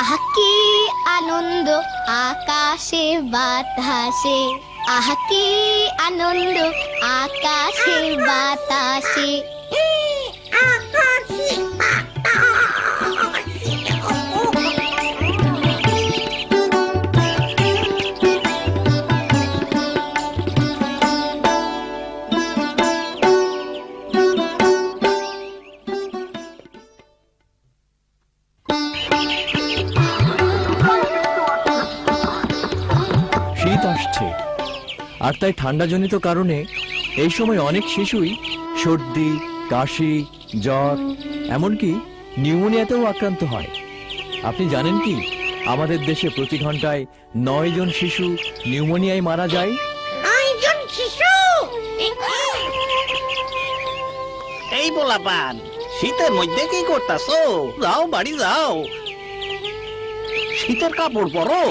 আহা আনন্দ আকাশে বাতাসে। আহা আনন্দ আকাশে বাতাসে। আর তাই ঠান্ডাজনিত কারণে এই সময় অনেক শিশুই সর্দি কাশি জ্বর এমনকি নিউমোনিয়াতেও আক্রান্ত হয়। আপনি জানেন কি? আমাদের দেশে প্রতি ঘন্টায় নয় জন শিশু নিউমোনিয়ায় মারা যায়। এই পোলাপান শীতের মধ্যে কি করতাছো? যাও বাড়ি যাও। শীতের কাপড় পরো।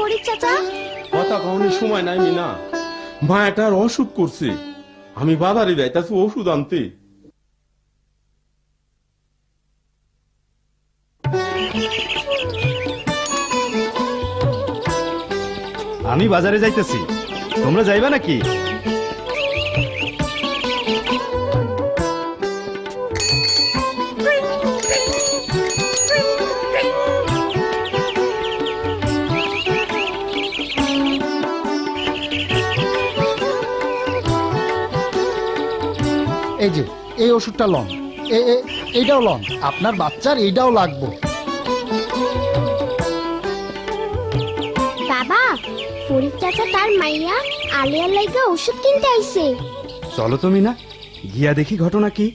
ফরিদ চাচা? কথা কখনই সময় নাই মিনা। মা একটা অসুখ করছে। আমি বাজারে যাইতাছি ওষুধ আনতে। আমি বাজারে যাইতেছি। তোমরা যাইবা নাকি? এই যে এই ওষুধটা লন। এ- এ- এইটাও লন। আপনার বাচ্চার এইটাও লাগবে। বাবা ফরিদ চাচা তার মাইয়া আলিয়ার লাইগা ওষুধ কিনতে আইছে। চলো তুমি না গিয়া দেখি ঘটনা কি।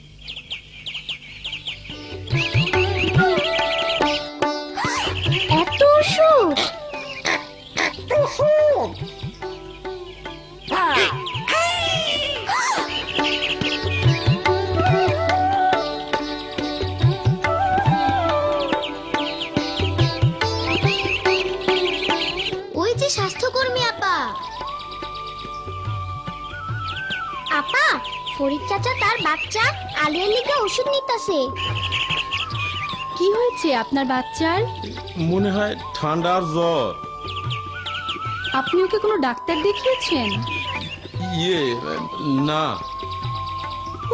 এত ওষুধ? স্বাস্থ্যকর্মী আপা। আপা ফরিদ চাচা তার বাচ্চা আলিয়ার লিগা ওষুধ নিতেছে। কি হয়েছে আপনার বাচ্চার? মনে হয় ঠান্ডার জ্বর। আপনি ওকে কোনো ডাক্তার দেখিয়েছেন? ইয়ে না।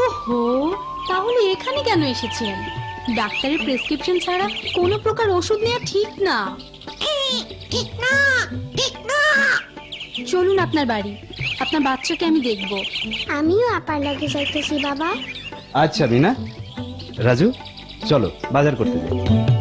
ওহো তাহলে এখানে কেন এসেছেন? ডাক্তারের প্রেসক্রিপশন ছাড়া কোনো প্রকার ওষুধ নেওয়া ঠিক না। চলুন আপনার বাড়ি। আপনার বাচ্চাকে আমি দেখব। আমিও আপার লাগে যাইতেছি বাবা। আচ্ছা মিনা। রাজু চলো বাজার করতে যাই।